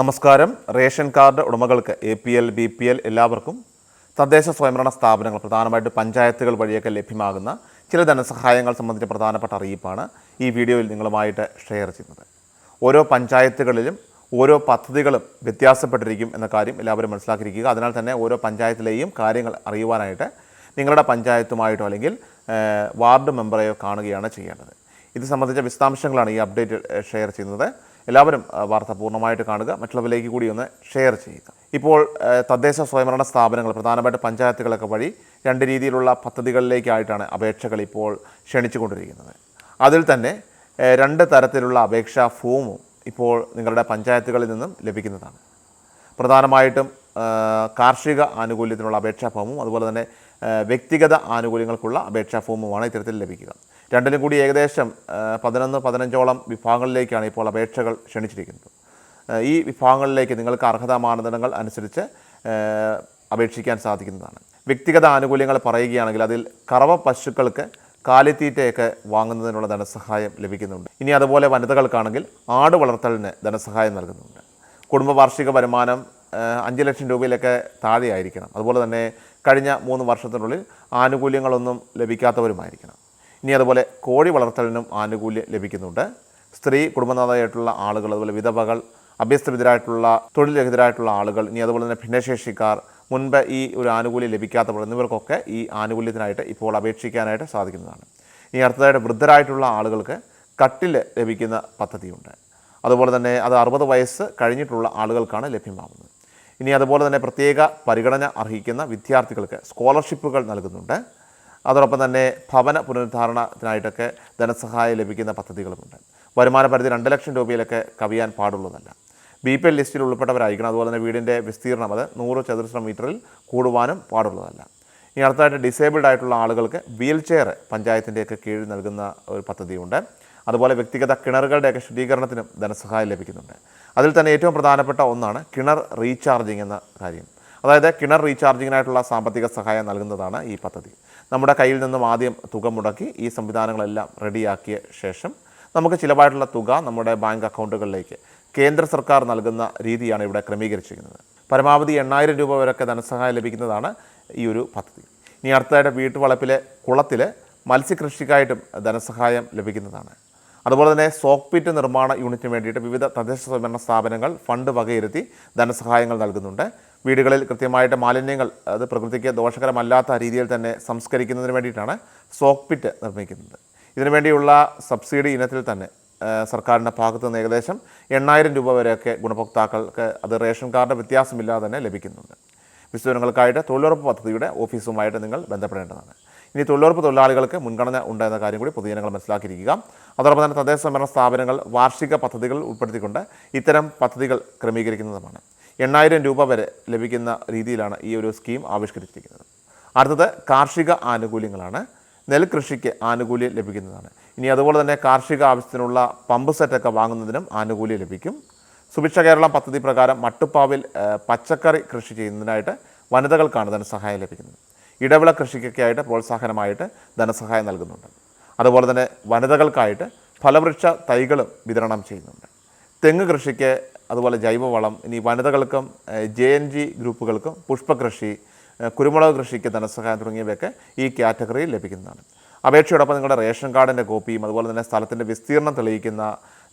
നമസ്കാരം. Ration card ഉടമകൾക്ക് A P L B P L എല്ലാവർക്കും തദ്ദേശ സ്വയംഭരണ സ്ഥാപനങ്ങൾ പ്രധാനമായിട്ട് പഞ്ചായത്തുകൾ വഴിയൊക്കെ ലഭ്യമാകുന്ന ചില ധനസഹായങ്ങൾ സംബന്ധിച്ച പ്രധാനപ്പെട്ട അറിയിപ്പാണ് ഈ വീഡിയോയിൽ നിങ്ങളുമായിട്ട് ഷെയർ ചെയ്യുന്നത്. ഓരോ പഞ്ചായത്തുകളിലും ഓരോ പദ്ധതികളും വ്യത്യാസപ്പെട്ടിരിക്കും എന്ന കാര്യം എല്ലാവരും മനസ്സിലാക്കിയിരിക്കുക. അതിനാൽ തന്നെ ഓരോ പഞ്ചായത്തിലെയും കാര്യങ്ങൾ അറിയുവാനായിട്ട് നിങ്ങളുടെ പഞ്ചായത്തുമായിട്ടോ അല്ലെങ്കിൽ വാർഡ് മെമ്പറെയോ കാണുകയാണ് ചെയ്യേണ്ടത്. ഇത് സംബന്ധിച്ച വിശദാംശങ്ങളാണ് ഈ അപ്ഡേറ്റ് ഷെയർ ചെയ്യുന്നത്. എല്ലാവരും വാർത്ത പൂർണമായിട്ട് കാണുക. മറ്റുള്ളവരിലേക്ക് കൂടി ഒന്ന് ഷെയർ ചെയ്യുക. ഇപ്പോൾ തദ്ദേശ സ്വയംഭരണ സ്ഥാപനങ്ങൾ പ്രധാനമായിട്ട് പഞ്ചായത്തുകളൊക്കെ വഴി രണ്ട് രീതിയിലുള്ള പദ്ധതികളിലേക്കായിട്ടാണ് അപേക്ഷകൾ ഇപ്പോൾ ക്ഷണിച്ചുകൊണ്ടിരിക്കുന്നത്. അതിൽ തന്നെ രണ്ട് തരത്തിലുള്ള അപേക്ഷാ ഫോമും ഇപ്പോൾ നിങ്ങളുടെ പഞ്ചായത്തുകളിൽ നിന്നും ലഭിക്കുന്നതാണ്. പ്രധാനമായിട്ടും കാർഷിക ആനുകൂല്യത്തിനുള്ള അപേക്ഷാ ഫോമും അതുപോലെ തന്നെ വ്യക്തിഗത ആനുകൂല്യങ്ങൾക്കുള്ള അപേക്ഷാ ഫോമുമാണ് ഇത്തരത്തിൽ ലഭിക്കുക. രണ്ടിലും കൂടി ഏകദേശം പതിനൊന്ന് പതിനഞ്ചോളം വിഭാഗങ്ങളിലേക്കാണ് ഇപ്പോൾ അപേക്ഷകൾ ക്ഷണിച്ചിരിക്കുന്നത്. ഈ വിഭാഗങ്ങളിലേക്ക് നിങ്ങൾക്ക് അർഹതാ മാനദണ്ഡങ്ങൾ അനുസരിച്ച് അപേക്ഷിക്കാൻ സാധിക്കുന്നതാണ്. വ്യക്തിഗത ആനുകൂല്യങ്ങൾ പറയുകയാണെങ്കിൽ അതിൽ കറവ പശുക്കൾക്ക് കാലിത്തീറ്റയൊക്കെ വാങ്ങുന്നതിനുള്ള ധനസഹായം ലഭിക്കുന്നുണ്ട്. ഇനി അതുപോലെ വനിതകൾക്കാണെങ്കിൽ ആട് വളർത്തലിന് ധനസഹായം നൽകുന്നുണ്ട്. കുടുംബ വാർഷിക വരുമാനം അഞ്ച് ലക്ഷം രൂപയിലൊക്കെ താഴെയായിരിക്കണം. അതുപോലെ തന്നെ കഴിഞ്ഞ മൂന്ന് വർഷത്തിനുള്ളിൽ ആനുകൂല്യങ്ങളൊന്നും ലഭിക്കാത്തവരുമായിരിക്കണം. ഇനി അതുപോലെ കോഴി വളർത്തലിനും ആനുകൂല്യം ലഭിക്കുന്നുണ്ട്. സ്ത്രീ കുടുംബനാഥയായിട്ടുള്ള ആളുകൾ അതുപോലെ വിധവകൾ അഭ്യസ്തവിതരായിട്ടുള്ള തൊഴിൽരഹിതരായിട്ടുള്ള ആളുകൾ ഇനി അതുപോലെ തന്നെ ഭിന്നശേഷിക്കാർ മുൻപ് ഈ ഒരു ആനുകൂല്യം ലഭിക്കാത്തവർ എന്നിവർക്കൊക്കെ ഈ ആനുകൂല്യത്തിനായിട്ട് ഇപ്പോൾ അപേക്ഷിക്കാനായിട്ട് സാധിക്കുന്നതാണ്. ഇനി അടുത്തതായിട്ട് വൃദ്ധരായിട്ടുള്ള ആളുകൾക്ക് കട്ടിൽ ലഭിക്കുന്ന പദ്ധതിയുണ്ട്. അതുപോലെ തന്നെ അത് അറുപത് വയസ്സ് കഴിഞ്ഞിട്ടുള്ള ആളുകൾക്കാണ് ലഭ്യമാകുന്നത് ഇനി അതുപോലെ തന്നെ പ്രത്യേക പരിഗണന അർഹിക്കുന്ന വിദ്യാർത്ഥികൾക്ക് സ്കോളർഷിപ്പുകൾ നൽകുന്നുണ്ട്. അതോടൊപ്പം തന്നെ ഭവന പുനരുദ്ധാരണത്തിനായിട്ടൊക്കെ ധനസഹായം ലഭിക്കുന്ന പദ്ധതികളുമുണ്ട്. വരുമാന പരിധി രണ്ട് ലക്ഷം രൂപയിലൊക്കെ കവിയാൻ പാടുള്ളതല്ല. ബി പി എൽ ലിസ്റ്റിൽ ഉൾപ്പെട്ടവരായിരിക്കണം. അതുപോലെ തന്നെ വീടിന്റെ വിസ്തീർണം അത് നൂറ് ചതുരശ്ര മീറ്ററിൽ കൂടുവാനും പാടുള്ളതല്ല. ഇനി അടുത്തായിട്ട് ഡിസേബിൾഡ് ആയിട്ടുള്ള ആളുകൾക്ക് വീൽ ചെയർ പഞ്ചായത്തിന്റെയൊക്കെ കീഴിൽ നൽകുന്ന ഒരു പദ്ധതിയുണ്ട്. അതുപോലെ വ്യക്തിഗത കിണറുകളുടെയൊക്കെ ശുദ്ധീകരണത്തിനും ധനസഹായം ലഭിക്കുന്നുണ്ട്. അതിൽ തന്നെ ഏറ്റവും പ്രധാനപ്പെട്ട ഒന്നാണ് കിണർ റീചാർജിങ് എന്ന കാര്യം. അതായത് കിണർ റീചാർജിങ്ങിനായിട്ടുള്ള സാമ്പത്തിക സഹായം നൽകുന്നതാണ് ഈ പദ്ധതി. നമ്മുടെ കയ്യിൽ നിന്നും ആദ്യം തുക മുടക്കി ഈ സംവിധാനങ്ങളെല്ലാം റെഡിയാക്കിയ ശേഷം നമുക്ക് ചിലവായിട്ടുള്ള തുക നമ്മുടെ ബാങ്ക് അക്കൗണ്ടുകളിലേക്ക് കേന്ദ്ര സർക്കാർ നൽകുന്ന രീതിയാണ് ഇവിടെ ക്രമീകരിച്ചിരിക്കുന്നത്. പരമാവധി എണ്ണായിരം രൂപ വരെയൊക്കെ ധനസഹായം ലഭിക്കുന്നതാണ് ഈ ഒരു പദ്ധതി. ഇനി അടുത്തതായിട്ട് വീട്ടുവളപ്പിലെ കുളത്തിൽ മത്സ്യകൃഷിക്കായിട്ടും ധനസഹായം ലഭിക്കുന്നതാണ്. അതുപോലെ തന്നെ സോക്പിറ്റ് നിർമ്മാണ യൂണിറ്റിന് വേണ്ടിയിട്ട് വിവിധ തദ്ദേശ സ്വയംഭരണ സ്ഥാപനങ്ങൾ ഫണ്ട് വകയിരുത്തി ധനസഹായങ്ങൾ നൽകുന്നുണ്ട്. വീടുകളിൽ കൃത്യമായിട്ട് മാലിന്യങ്ങൾ അത് പ്രകൃതിക്ക് ദോഷകരമല്ലാത്ത രീതിയിൽ തന്നെ സംസ്കരിക്കുന്നതിന് വേണ്ടിയിട്ടാണ് സോക്പിറ്റ് നിർമ്മിക്കുന്നത്. ഇതിനുവേണ്ടിയുള്ള സബ്സിഡി ഇനത്തിൽ തന്നെ സർക്കാരിന്റെ ഭാഗത്തു നിന്ന് ഏകദേശം എണ്ണായിരം രൂപ വരെയൊക്കെ ഗുണഭോക്താക്കൾക്ക് അത് റേഷൻ കാർഡ് വ്യത്യാസമില്ലാതെ തന്നെ ലഭിക്കുന്നുണ്ട്. വിശദവിവരങ്ങൾക്കായിട്ട് തൊഴിലുറപ്പ് പദ്ധതിയുടെ ഓഫീസുമായിട്ട് നിങ്ങൾ ബന്ധപ്പെടേണ്ടതാണ്. ഇനി തൊഴിലുറപ്പ് തൊഴിലാളികൾക്ക് മുൻഗണന ഉണ്ടെന്ന കാര്യം കൂടി പൊതുജനങ്ങൾ മനസ്സിലാക്കിയിരിക്കുക. അതോടൊപ്പം തന്നെ തദ്ദേശ സംവരണ സ്ഥാപനങ്ങൾ വാർഷിക പദ്ധതികൾ ഉൾപ്പെടുത്തിക്കൊണ്ട് ഇത്തരം പദ്ധതികൾ ക്രമീകരിക്കുന്നതുമാണ്. എണ്ണായിരം രൂപ വരെ ലഭിക്കുന്ന രീതിയിലാണ് ഈ ഒരു സ്കീം ആവിഷ്കരിച്ചിരിക്കുന്നത്. അടുത്തത് കാർഷിക ആനുകൂല്യങ്ങളാണ്. നെൽകൃഷിക്ക് ആനുകൂല്യം ലഭിക്കുന്നതാണ്. ഇനി അതുപോലെ തന്നെ കാർഷിക ആവശ്യത്തിനുള്ള പമ്പ് സെറ്റൊക്കെ വാങ്ങുന്നതിനും ആനുകൂല്യം ലഭിക്കും. സുഭിക്ഷ കേരളം പദ്ധതി പ്രകാരം മട്ടുപ്പാവിൽ പച്ചക്കറി കൃഷി ചെയ്യുന്നതിനായിട്ട് വനിതകൾക്കാണ് ധനസഹായം ലഭിക്കുന്നത് ഇടവിള കൃഷിക്കൊക്കെ ആയിട്ട് പ്രോത്സാഹനമായിട്ട് ധനസഹായം നൽകുന്നുണ്ട്. അതുപോലെ തന്നെ വനിതകൾക്കായിട്ട് ഫലവൃക്ഷ തൈകളും വിതരണം ചെയ്യുന്നുണ്ട്. തെങ്ങ് കൃഷിക്ക് അതുപോലെ ജൈവവളം ഇനി വനിതകൾക്കും ജെ എൻ ജി ഗ്രൂപ്പുകൾക്കും പുഷ്പകൃഷി കുരുമുളക് കൃഷിക്ക് ധനസഹായം തുടങ്ങിയവയൊക്കെ ഈ കാറ്റഗറിയിൽ ലഭിക്കുന്നതാണ്. അപേക്ഷയോടൊപ്പം നിങ്ങളുടെ റേഷൻ കാർഡിന്റെ കോപ്പിയും അതുപോലെ തന്നെ സ്ഥലത്തിന്റെ വിസ്തീർണം തെളിയിക്കുന്ന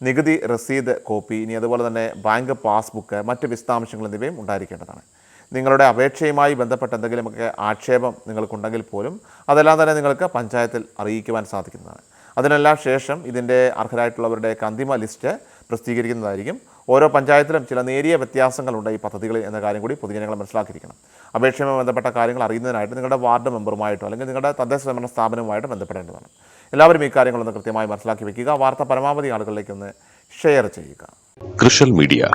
നികുതി രസീത് കോപ്പി ഇനി അതുപോലെ തന്നെ ബാങ്ക് പാസ്ബുക്ക് മറ്റ് വിശദാംശങ്ങൾ എന്നിവയും ഉണ്ടായിരിക്കേണ്ടതാണ്. നിങ്ങളുടെ അപേക്ഷയുമായി ബന്ധപ്പെട്ട എന്തെങ്കിലുമൊക്കെ ആക്ഷേപം നിങ്ങൾക്കുണ്ടെങ്കിൽ പോലും അതെല്ലാം തന്നെ നിങ്ങൾക്ക് പഞ്ചായത്തിൽ അറിയിക്കുവാൻ സാധിക്കുന്നതാണ്. അതിനെല്ലാം ശേഷം ഇതിന്റെ അർഹരായിട്ടുള്ളവരുടെ അന്തിമ ലിസ്റ്റ് പ്രസിദ്ധീകരിക്കുന്നതായിരിക്കും. ഓരോ പഞ്ചായത്തിലും ചില നേരിയ വ്യത്യാസങ്ങളുണ്ട് ഈ പദ്ധതികളിൽ എന്ന കാര്യം കൂടി പൊതുജനങ്ങൾ മനസ്സിലാക്കിയിരിക്കണം. അപേക്ഷയുമായി ബന്ധപ്പെട്ട കാര്യങ്ങൾ അറിയുന്നതിനായിട്ട് നിങ്ങളുടെ വാർഡ് മെമ്പറുമായിട്ടോ അല്ലെങ്കിൽ നിങ്ങളുടെ തദ്ദേശ സ്വയംഭരണ സ്ഥാപനവുമായിട്ടോ ബന്ധപ്പെടേണ്ടതാണ്. എല്ലാവരും ഈ കാര്യങ്ങളൊന്ന് കൃത്യമായി മനസ്സിലാക്കി വെക്കുക. വാർത്ത പരമാവധി ആളുകളിലേക്ക് ഒന്ന് ഷെയർ ചെയ്യുക. Social media.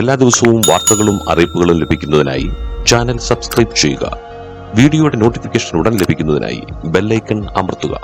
എല്ലാ ദിവസവും വാർത്തകളും അറിയിപ്പുകളും ലഭിക്കുന്നതിനായി ചാനൽ സബ്സ്ക്രൈബ് ചെയ്യുക. വീഡിയോയുടെ നോട്ടിഫിക്കേഷൻ ഉടൻ ലഭിക്കുന്നതിനായി ബെല്ലൈക്കൺ അമർത്തുക.